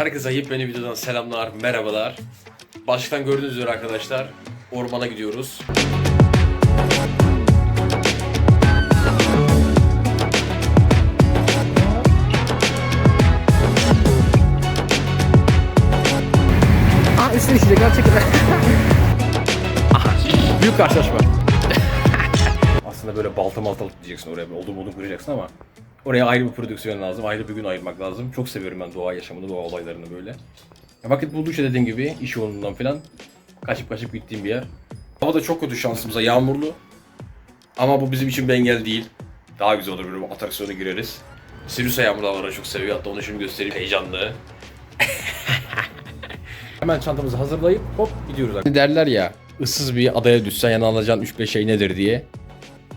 Herkese yepyeni videodan selamlar, merhabalar. Başlıktan gördüğünüz üzere arkadaşlar, ormana gidiyoruz. Aa üstüne işecek gerçekten. Büyük karşılaşma. Aslında böyle balta malta diyeceksin oraya, odun odun kuracaksın ama oraya ayrı bir prodüksiyon lazım, ayrı bir gün ayırmak lazım. Çok seviyorum ben doğa yaşamını, doğa olaylarını böyle. Ya vakit buldukça dediğim gibi iş yoğunluğundan falan kaçıp kaçıp gittiğim bir yer. Hava da çok kötü şansımıza, yağmurlu. Ama bu bizim için bir engel değil. Daha güzel olur böyle bir atraksiyona gireriz. Sirius yağmur dağları çok seviyor. Hatta onu şimdi göstereyim. Heyecanlı. Hemen çantamızı hazırlayıp hop gidiyoruz. Hani Derler ya ıssız bir adaya düşsen yana alacağın 3-5 şey nedir diye.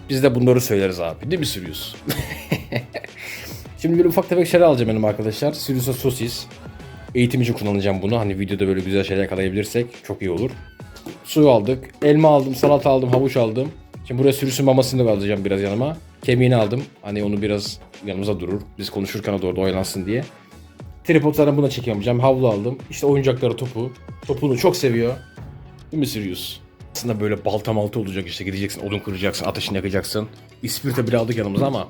Biz de bunları söyleriz abi. Değil mi Sirius? Şimdi bir ufak tefek şeyler alacağım benim arkadaşlar. Sirius'a sosis. Eğitim için kullanacağım bunu. Hani videoda böyle güzel şeyler yakalayabilirsek çok iyi olur. Su aldık. Elma aldım, salata aldım, havuç aldım. Şimdi buraya sürüsün mamasını da alacağım biraz yanıma. Kemiğini aldım. Hani onu biraz yanımıza durur. Biz konuşurken orada oyalansın diye. Tripodlardan buna çekemeyeceğim. Havlu aldım. İşte oyuncakları topu. Topunu çok seviyor. Değil mi Sirius? Aslında böyle balta malta olacak işte gideceksin odun kıracaksın ateşini yakacaksın. İspirte bile aldık yanımıza ama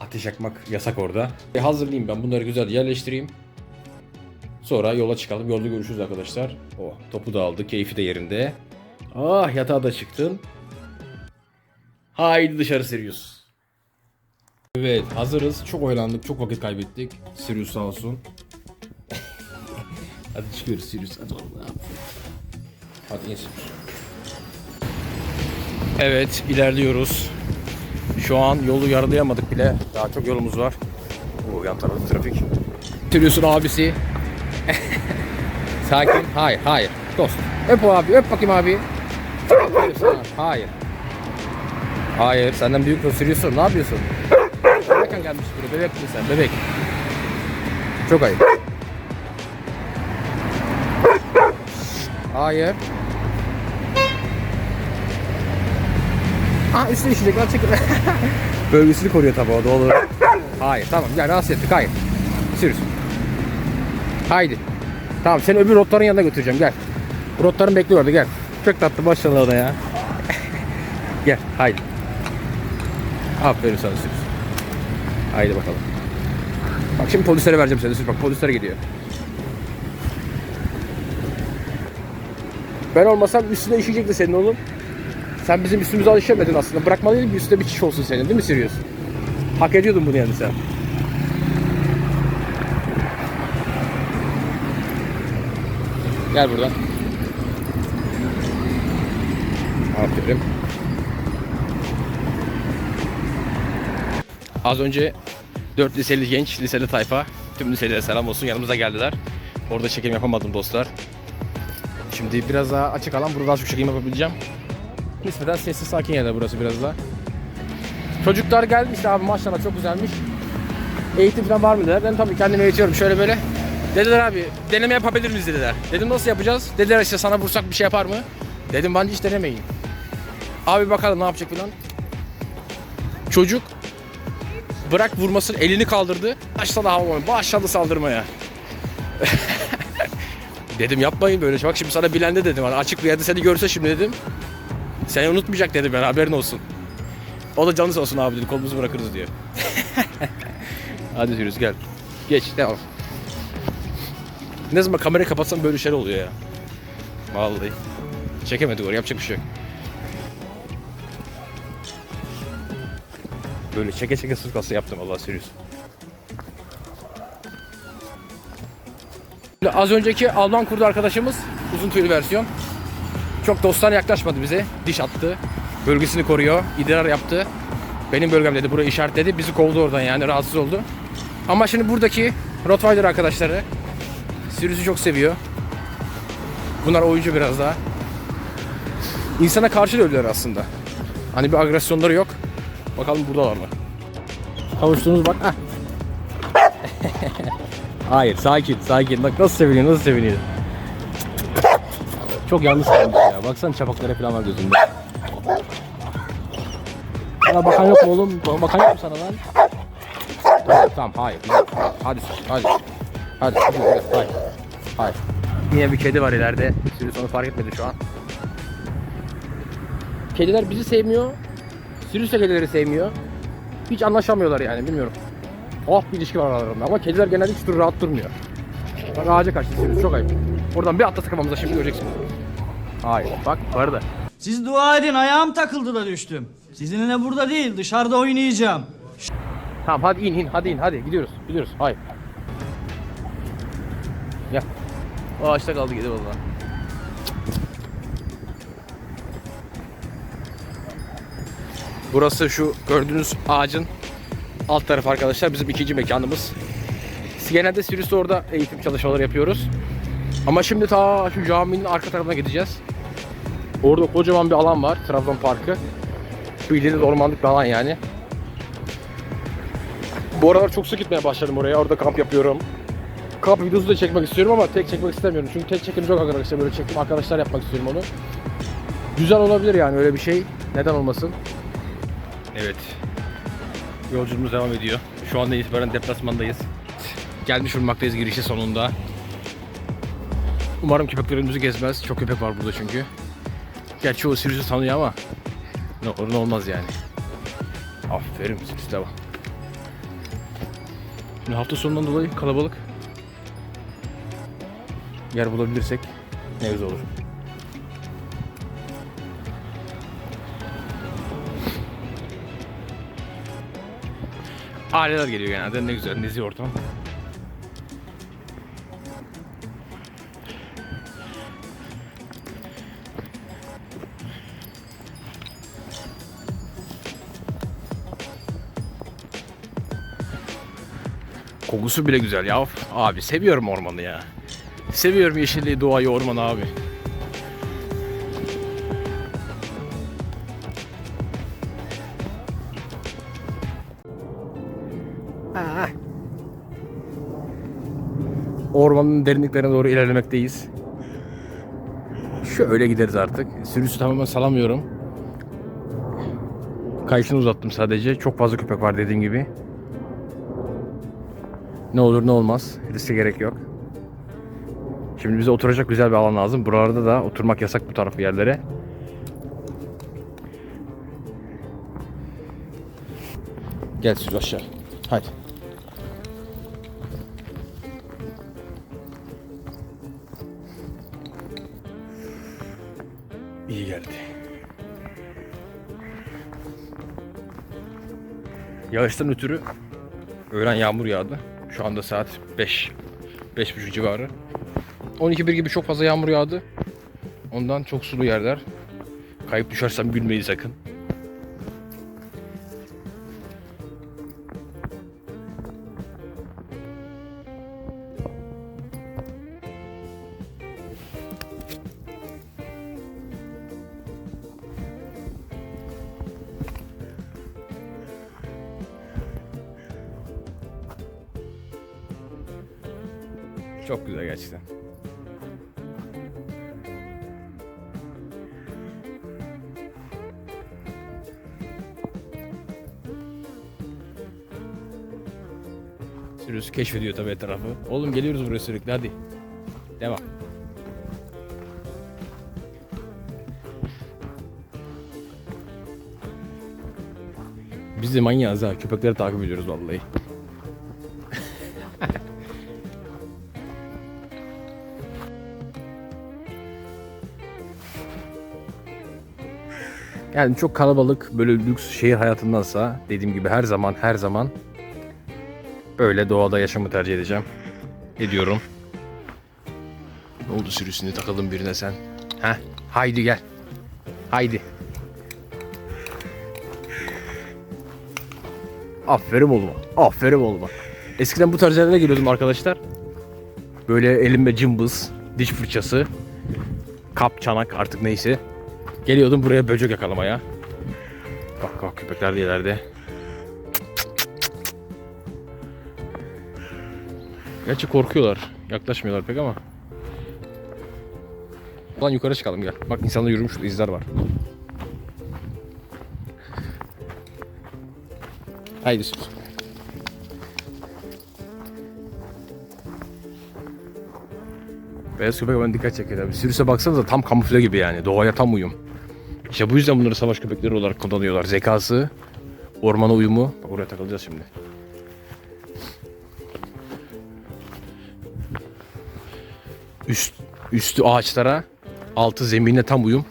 ateş yakmak yasak orada. E hazırlayayım ben bunları güzel yerleştireyim. Sonra yola çıkalım. Yolda görüşürüz arkadaşlar. Oh topu da aldı. Keyfi de yerinde. Ah yatağa da çıktın. Haydi dışarı Sirius. Evet hazırız. Çok oyalandık. Çok vakit kaybettik. Sirius sağ olsun. Hadi çıkıyoruz Sirius. Hadi oğlum? Hadi in Sirius. Evet ilerliyoruz. Şu an yolu yarılayamadık bile. Daha çok yolumuz var. Oo, yan tarafta trafik. Sirius'un abisi. Sakin. Hayır, hayır. Dost. Öp o abi. Öp bakayım abi. Hayır. Hayır. Senden büyük Sirius'un. Ne yapıyorsun? Bebekken gelmiş buraya. Bebek misin sen? Bebek. Çok ayıp. Hayır. Aa üstüne işecek gerçekten. Bölgesini koruyor tabii o da olur. Hayır tamam gel rahatsız ettik hayır. Sürüz. Haydi. Tamam seni öbür rotların yanına götüreceğim gel. Rotların bekliyor orada gel. Çok tatlı maşallah ona ya. gel haydi. Aferin sana Sürüz. Haydi bakalım. Bak şimdi polislere vereceğim seni Sürüz bak polisler gidiyor. Ben olmasam üstüne işeyecekti senin oğlum. Sen bizim üstümüze alışamadın aslında. Bırakmalıydın ki üstüne bir çiş olsun senin değil mi Sirius? Hak ediyordun bunu yani sen. Gel buradan. Aferin. Az önce 4 liseli genç, liseli tayfa. Tüm liselilere selam olsun yanımıza geldiler. Orada çekim yapamadım dostlar. Şimdi biraz daha açık alan burada daha çok çekim yapabileceğim. Nispeten sessiz sakin yerler burası biraz daha. Çocuklar gelmiş abi maşallah çok güzelmiş. Eğitim falan var mı dediler. Ben tabii kendim eğitiyorum şöyle böyle. Dediler abi deneme yapabilir miyiz dediler. Dedim nasıl yapacağız? Dediler işte sana vursak bir şey yapar mı? Dedim bence hiç denemeyin. Abi bakalım ne yapacak falan. Çocuk bırak vurmasın elini kaldırdı. Başladı havlamaya. Başladı saldırmaya. dedim yapmayın böyle. Bak şimdi sana bilende dedim. Hani açık bir yerde seni görse şimdi dedim. Seni unutmayacak dedim ben haberin olsun. O da canı sağ olsun abi dedi kolumuzu bırakırız diyor. Hadi Sirius gel. Geç devam. Ne zaman kamerayı kapatsam böyle şeyler oluyor ya. Vallahi. Çekemedik oraya yapacak bir şey yok. Böyle çeke çeke sırt kası yaptım Allah Sirius. Az önceki Alman kurdu arkadaşımız uzun tüylü versiyon. Çok dostane yaklaşmadı bize. Diş attı. Bölgesini koruyor. idrar yaptı. Benim bölgem dedi. Burayı işaretledi. Bizi kovdu oradan yani. Rahatsız oldu. Ama şimdi buradaki Rottweiler arkadaşları Sirius'u çok seviyor. Bunlar oyuncu biraz daha. İnsana karşı da öylüler aslında. Hani bir agresyonları yok. Bakalım buradalar mı? Kavuştuğunuz bak. Heh. Hayır sakin sakin. Bak nasıl seviniyor nasıl seviniyor. Çok yalnız kalmış ya. Baksana çapakları falan var gözünde. Sana bakan yok mu oğlum? Bakan yok mu sana lan? Tamam, tamam hayır. Hadi hadi. Hadi hadi. hadi. Hayır. Hayır. Yine bir kedi var ileride. Sirius onu fark etmedi şu an. Kediler bizi sevmiyor. Sirius da kedileri sevmiyor. Hiç anlaşamıyorlar yani bilmiyorum. Oh bir ilişki var aralarında ama kediler genelde hiç dur rahat durmuyor. Bak ağaca kaçtı Sirius çok ayıp. Oradan bir atlasa kafamıza şimdi göreceksin. Hayır bak vardı. Siz dua edin ayağım takıldı da düştüm. Sizinle burada değil dışarıda oynayacağım. Tamam hadi in in hadi in hadi gidiyoruz gidiyoruz. Hayır. Gel. O ağaçta kaldı kedi vallahi. Burası şu gördüğünüz ağacın alt tarafı arkadaşlar bizim ikinci mekanımız. Genelde Sirius'ta orada eğitim çalışmaları yapıyoruz. Ama şimdi ta şu caminin arka tarafına gideceğiz. Orada kocaman bir alan var. Trabzon Parkı. Bildiğiniz ormanlık bir alan yani. Bu aralar çok sık gitmeye başladım oraya. Orada kamp yapıyorum. Kamp videosu da çekmek istiyorum ama tek çekmek istemiyorum. Çünkü tek çekim çok arkadaşlar. Böyle çektim arkadaşlar yapmak istiyorum onu. Güzel olabilir yani öyle bir şey. Neden olmasın? Evet. Yolculuğumuz devam ediyor. Şu anda itibaren deplasmandayız. Gelmiş bulunmaktayız girişi sonunda. Umarım köpeklerimizi gezmez. Çok köpek var burada çünkü. Gerçi o sürüsü tanıyor ama ne olur ne olmaz yani. Aferin sürüsü devam. Şimdi hafta sonundan dolayı kalabalık. Yer bulabilirsek ne güzel olur. Aileler geliyor genelde ne güzel nezih ortam. Kokusu bile güzel ya. Abi seviyorum ormanı ya. Seviyorum yeşilliği, doğayı, ormanı abi. Ah. Ormanın derinliklerine doğru ilerlemekteyiz. Şöyle gideriz artık. Sürüsü tamamen salamıyorum. Kayışını uzattım sadece. Çok fazla köpek var dediğim gibi. Ne olur ne olmaz. Riske gerek yok. Şimdi bize oturacak güzel bir alan lazım. Buralarda da oturmak yasak bu tarafı yerlere. Gel siz aşağı. Hadi. İyi geldi. Yağıştan ötürü öğlen yağmur yağdı. Şu anda saat 5. 5.30 civarı. 12.1 gibi çok fazla yağmur yağdı. Ondan çok sulu yerler. Kayıp düşersem gülmeyin sakın. Çok güzel gerçekten. Sirius keşfediyor tabii etrafı. Oğlum geliyoruz buraya sürekli hadi. Devam. Biz de manyağız ha. Köpekleri takip ediyoruz vallahi. Yani çok kalabalık böyle lüks şehir hayatındansa dediğim gibi her zaman her zaman böyle doğada yaşamı tercih edeceğim. Ediyorum. Ne oldu sürüsünü takalım birine sen? Ha? Haydi gel. Haydi. Aferin oğluma. Aferin oğluma. Eskiden bu tarz yerlere geliyordum arkadaşlar. Böyle elimde cımbız, diş fırçası, kap, çanak artık neyse. Geliyordum buraya böcek yakalamaya. Bak bak köpekler de ileride. Gerçi korkuyorlar. Yaklaşmıyorlar pek ama. Ulan yukarı çıkalım gel. Bak insanlar yürümüş izler var. Haydi sür. Beyaz köpek bana dikkat çekiyor abi. Sirius'e baksanıza tam kamufle gibi yani. Doğaya tam uyum. İşte bu yüzden bunları savaş köpekleri olarak kullanıyorlar. Zekası, ormana uyumu. Bak oraya takılacağız şimdi. Üst, üstü ağaçlara, altı zeminle tam uyum.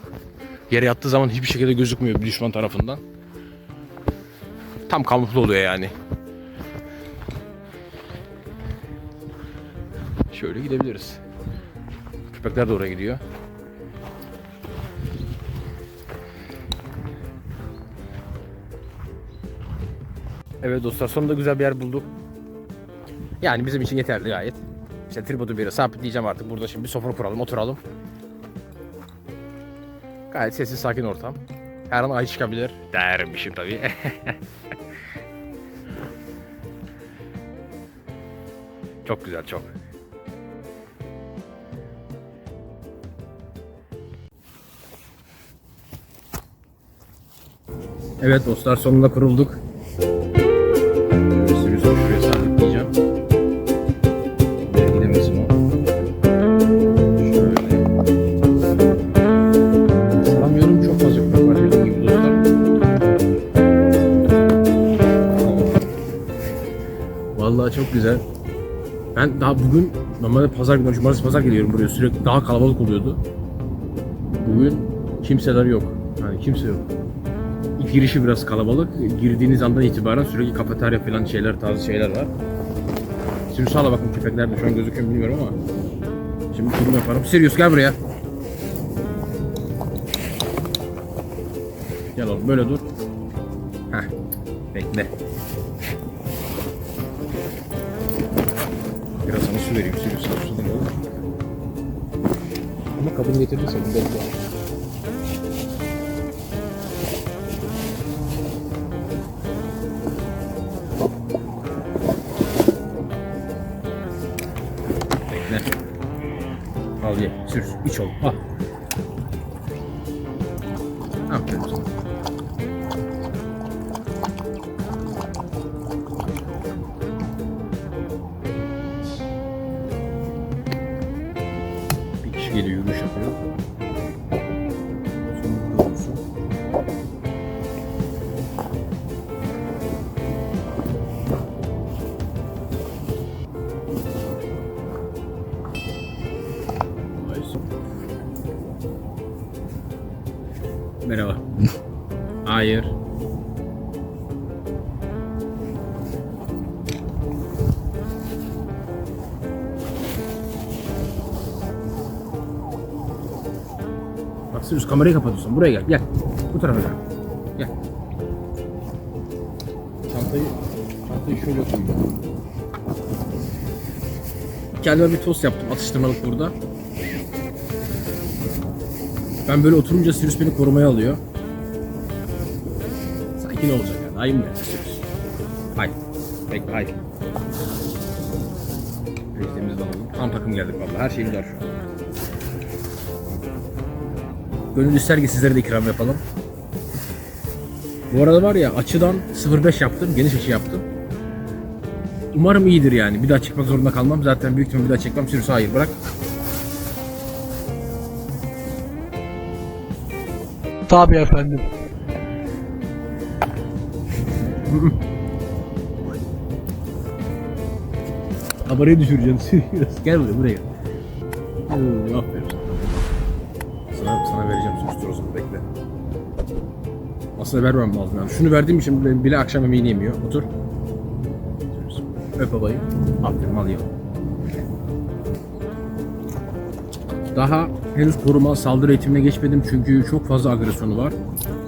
Yere yattığı zaman hiçbir şekilde gözükmüyor bir düşman tarafından. Tam kamufle oluyor yani. Şöyle gidebiliriz. Köpekler de oraya gidiyor. Evet dostlar sonunda güzel bir yer bulduk. Yani bizim için yeterli gayet. İşte tripodu bir yere sabitleyeceğim artık. Burada şimdi bir sofra kuralım, oturalım. Gayet sessiz, sakin ortam. Her an ay çıkabilir. Dermişim tabii. çok güzel, çok. Evet dostlar sonunda kurulduk. Güzel. Ben daha bugün normalde pazar günü, cumartesi pazar geliyorum buraya sürekli daha kalabalık oluyordu. Bugün kimseler yok. Yani kimse yok. İlk girişi biraz kalabalık. Girdiğiniz andan itibaren sürekli kafeterya falan şeyler, tarzı şeyler var. Sirius hala bakın köpekler de şu an gözüküyor bilmiyorum ama. Şimdi kurum yaparım. Sirius gel buraya. Gel oğlum böyle dur. Getirdin sen bekle. Al ye. Sür. iç oğlum. Al. Merhaba. Hayır. Bak Sirius kamerayı kapatıyorsun. Buraya gel. Gel. Bu tarafa gel. Gel. Çantayı, çantayı şöyle koyacağım. Kendime bir tost yaptım atıştırmalık burada. Ben böyle oturunca Sirius beni korumaya alıyor. Sanki ne olacak yani? Ayım geldi Sirius. Hay. Bekle hay. De alalım. Tam takım geldik vallahi. Her şeyimiz var şu an. Gönül ister ki sizlere de ikram yapalım. Bu arada var ya açıdan 0.5 yaptım. Geniş açı yaptım. Umarım iyidir yani. Bir daha çıkmak zorunda kalmam. Zaten büyük ihtimalle bir daha çekmem. Sirius hayır bırak. Tabii efendim. Kamerayı düşüreceğim. Gel buraya buraya. Aferin sana. Sana, sana vereceğim o zaman bekle. Aslında vermem lazım yani. Şunu verdiğim için bile- bile akşam yemeğini yemiyor. Otur. Öp babayı. Aferin al ye. Daha henüz koruma saldırı eğitimine geçmedim çünkü çok fazla agresyonu var.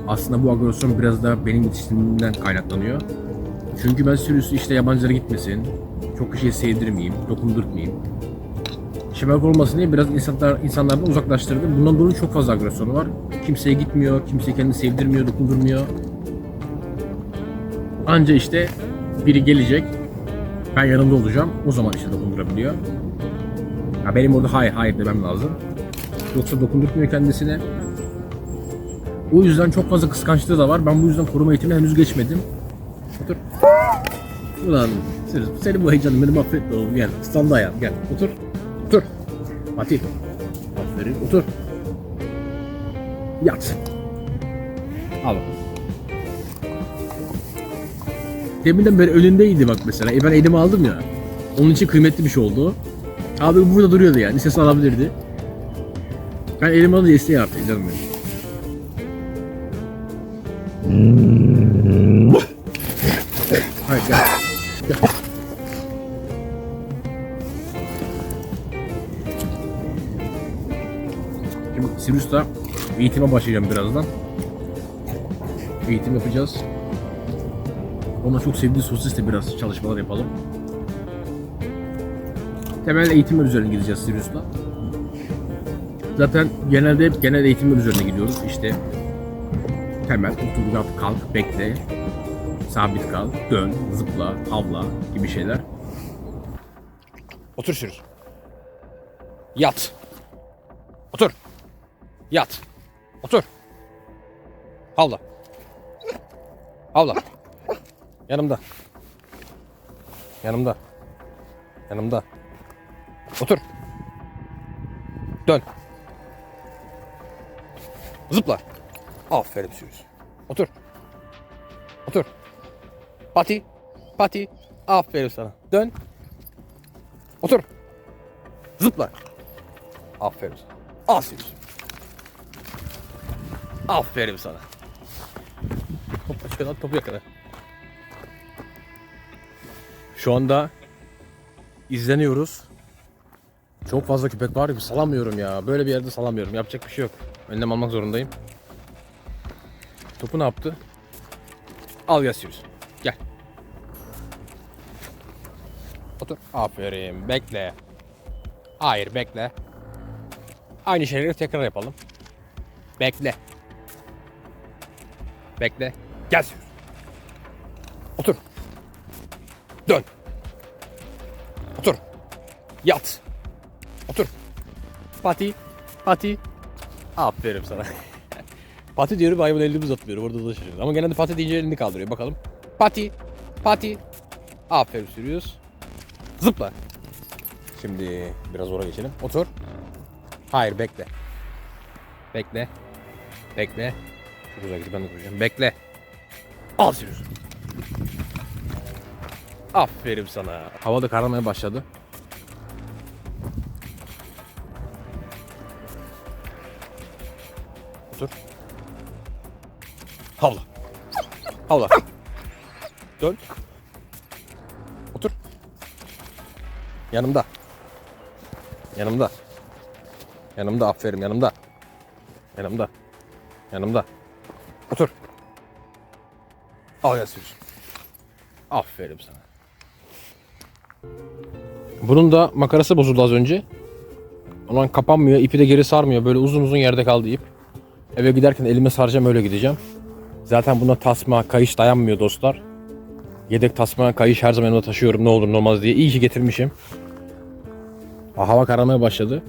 Aslında bu agresyon biraz da benim yetiştiğimden kaynaklanıyor. Çünkü ben Sirius'u işte yabancılara gitmesin, çok kişiye sevdirmeyeyim, dokundurtmayayım. Şımarık olmasın diye biraz insanlar, insanlardan uzaklaştırdım. Bundan dolayı çok fazla agresyonu var. Kimseye gitmiyor, kimseye kendini sevdirmiyor, dokundurmuyor. Anca işte biri gelecek, ben yanında olacağım, o zaman işte dokundurabiliyor. Ya benim orada hayır hayır demem lazım. Yoksa dokundurtmuyor kendisine. O yüzden çok fazla kıskançlığı da var. Ben bu yüzden koruma eğitimine henüz geçmedim. Otur. Ulan seni, seni bu heyecanı beni mahvetti oğlum gel. Standa ayağım gel. Otur. Otur. Fatih. Aferin. Otur. Yat. Al. Deminden beri önündeydi bak mesela. E ben elime aldım ya. Onun için kıymetli bir şey oldu. Abi burada duruyordu yani. Ses alabilirdi. Ben elime alınca isteği arttı canım benim. Hayır gel. Gel. Şimdi Sirius'ta eğitime başlayacağım birazdan. Eğitim yapacağız. Ona çok sevdiği sosisle biraz çalışmalar yapalım. Temel eğitimler üzerine gideceğiz Sirius'ta. Zaten genelde hep genel eğitimler üzerine gidiyoruz. İşte temel, otur, kalk, bekle, sabit kal, dön, zıpla, havla gibi şeyler. Otur Sirius. Yat. Otur. Yat. Otur. Havla. Havla. Yanımda. Yanımda. Yanımda. Otur. Dön. Zıpla. Aferin Sirius. Otur. Otur. Pati. Pati. Aferin sana. Dön. Otur. Zıpla. Aferin sana. Al Sirius. Aferin sana. Hoppa şöyle topu yakala. Şu anda izleniyoruz. Çok fazla köpek var salamıyorum ya. Böyle bir yerde salamıyorum. Yapacak bir şey yok. Önlem almak zorundayım. Topu ne yaptı? Al Sirius. Gel. Otur. Aferin. Bekle. Hayır bekle. Aynı şeyleri tekrar yapalım. Bekle. Bekle. Gel. Otur. Dön. Otur. Yat. Otur. Pati. Pati. Aferin sana. Pati diyorum hayvan elini uzatmıyorum. Orada da şaşırıyor. Ama genelde pati deyince elini kaldırıyor. Bakalım. Pati. Pati. Aferin sürüyoruz. Zıpla. Şimdi biraz oraya geçelim. Otur. Hayır bekle. Bekle. Bekle. Çok gitti ben de duracağım. Bekle. Al sürüyorsun. Aferin sana. Hava da kararmaya başladı. Havla. Havla. Dön. Otur. Yanımda. Yanımda. Yanımda aferin yanımda. Yanımda. Yanımda. Otur. Al gel sürüsün. Aferin sana. Bunun da makarası bozuldu az önce. Ulan kapanmıyor, ipi de geri sarmıyor. Böyle uzun uzun yerde kaldı ip. Eve giderken elime saracağım öyle gideceğim. Zaten buna tasma, kayış dayanmıyor dostlar. Yedek tasma, kayış her zaman yanımda taşıyorum ne olur ne olmaz diye. İyi ki getirmişim. Ha, Hava kararmaya başladı.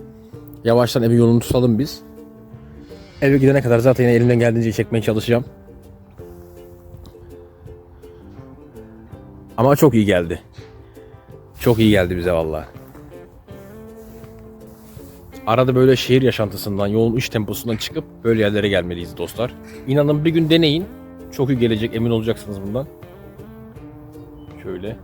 Yavaştan evin yolunu tutalım biz. Eve gidene kadar zaten yine elimden geldiğince çekmeye çalışacağım. Ama çok iyi geldi. Çok iyi geldi bize vallahi. Arada böyle şehir yaşantısından, yoğun iş temposundan çıkıp böyle yerlere gelmeliyiz dostlar. İnanın bir gün deneyin. Çok iyi gelecek emin olacaksınız bundan. Şöyle.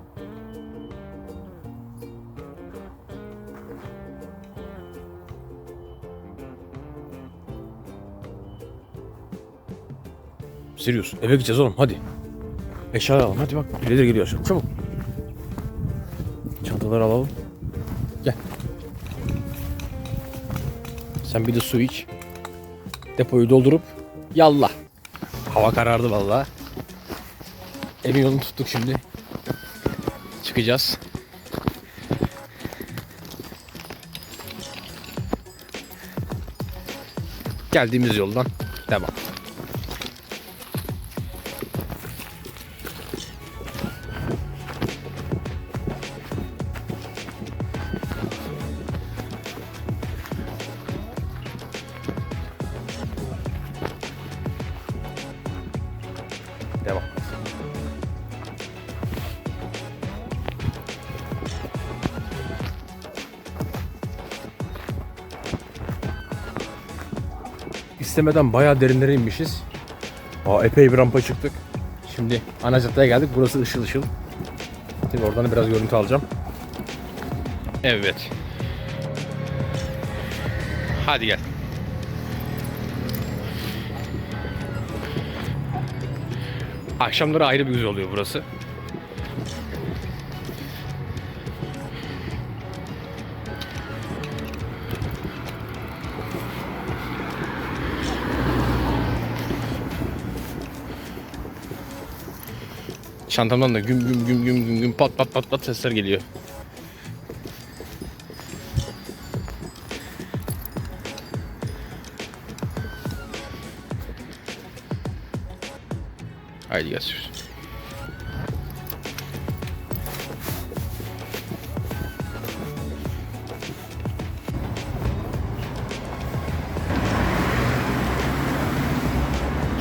Sirius eve gideceğiz oğlum hadi. Eşyalar alalım hadi bak. Birileri geliyor şimdi çabuk. Çantaları alalım. Sen bir de su iç. Depoyu doldurup yallah. Hava karardı vallahi. Evin yolunu tuttuk şimdi. Çıkacağız. Geldiğimiz yoldan. Devam. İstemeden bayağı derinlere inmişiz. Aa, epey bir rampa çıktık. Şimdi ana caddeye geldik. Burası ışıl ışıl. Şimdi oradan da biraz görüntü alacağım. Evet. Hadi gel. Akşamları ayrı bir güzel oluyor burası. Çantamdan da güm güm güm güm güm güm pat pat pat pat sesler geliyor. Haydi görüşürüz.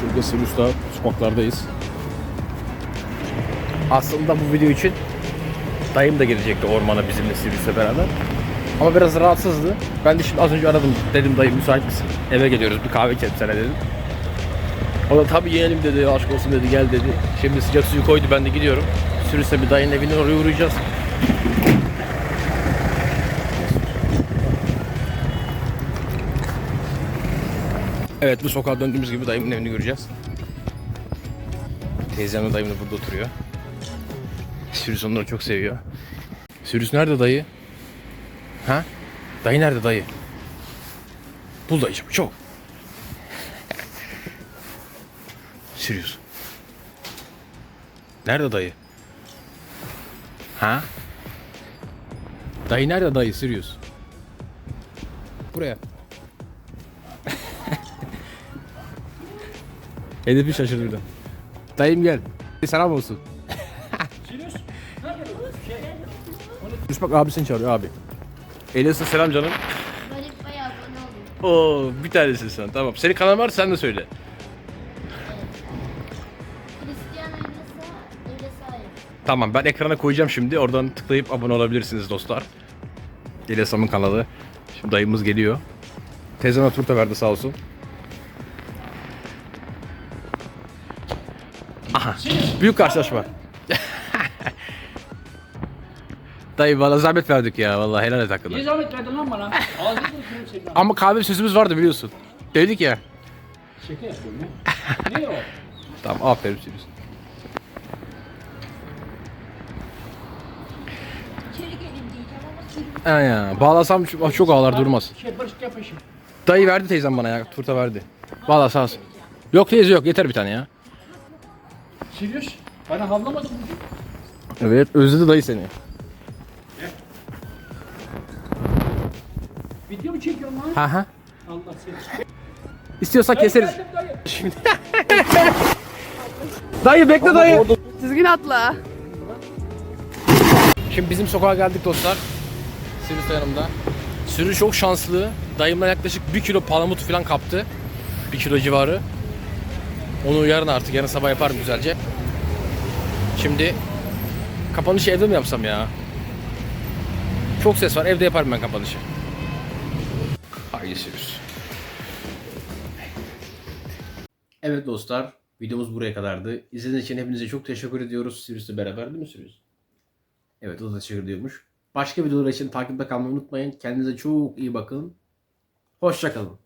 Türkiye Sırüs'ta sokaklardayız. Aslında bu video için dayım da gelecekti ormana bizimle Sirius'le beraber. Ama biraz rahatsızdı. Ben de şimdi az önce aradım. Dedim dayı müsait misin? Eve geliyoruz bir kahve içelim sana dedim. O da tabii yiyelim dedi, aşk olsun dedi, gel dedi. Şimdi sıcak suyu koydu, ben de gidiyorum. Sürüse bir dayının evine oraya uğrayacağız. Evet, bu sokağa döndüğümüz gibi dayımın evini göreceğiz. Teyzem de dayım da burada oturuyor. Sürüs onları çok seviyor. Sürüs nerede dayı? Ha? Dayı nerede dayı? Bul dayıcım, çok. Sirius. Nerede dayı? Ha? Dayı nerede dayı Sirius? Buraya. Hedefi şaşırdı birden. Dayım gel. Selam olsun. Sirius bak abi seni çağırıyor abi. Elias'a selam canım. Garip bayağı abone oluyor. Oo bir tanesin sen tamam. Senin kanalın var sen de söyle. Cristiano. Tamam ben ekrana koyacağım şimdi. Oradan tıklayıp abone olabilirsiniz dostlar. Elias'ımın kanalı. Şimdi dayımız geliyor. Teyzeme turta verdi sağ olsun. Aha. Büyük karşılaşma. Dayı valla zahmet verdik ya vallahi helal et hakkında. Niye zahmet verdin lan bana? Ağzını kırıyorum senin. Ama kahve sözümüz vardı biliyorsun. Dedik ya. Şaka yapıyorum ya. Ne o? Tamam aferin Sirius. Ha ya, bağlasam çok, çok ağlar durmaz. Şey barışık yapışım. Dayı verdi teyzem bana ya, turta verdi. Valla sağ olsun. Yok teyze yok, yeter bir tane ya. Sirius. Bana havlamadın mı? Evet, özledi dayı seni. Mu çekiyorsun lan? Ha ha. Allah seni. İstiyorsak keseriz. Geldim dayı. Dayı bekle dayı. Düzgün atla. Şimdi bizim sokağa geldik dostlar. Da yanımda. Sürü çok şanslı. Dayımdan yaklaşık 1 kilo palamut falan kaptı. 1 kilo civarı. Onu yarın artık yarın sabah yaparım güzelce. Şimdi kapanışı evde mi yapsam ya? Çok ses var. Evde yaparım ben kapanışı. Haydi Sirius. Evet dostlar, videomuz buraya kadardı. İzlediğiniz için hepinize çok teşekkür ediyoruz. Sirius'la beraber değil mi Sirius? Evet o da teşekkür ediyormuş. Başka videolar için takipte kalmayı unutmayın. Kendinize çok iyi bakın. Hoşçakalın.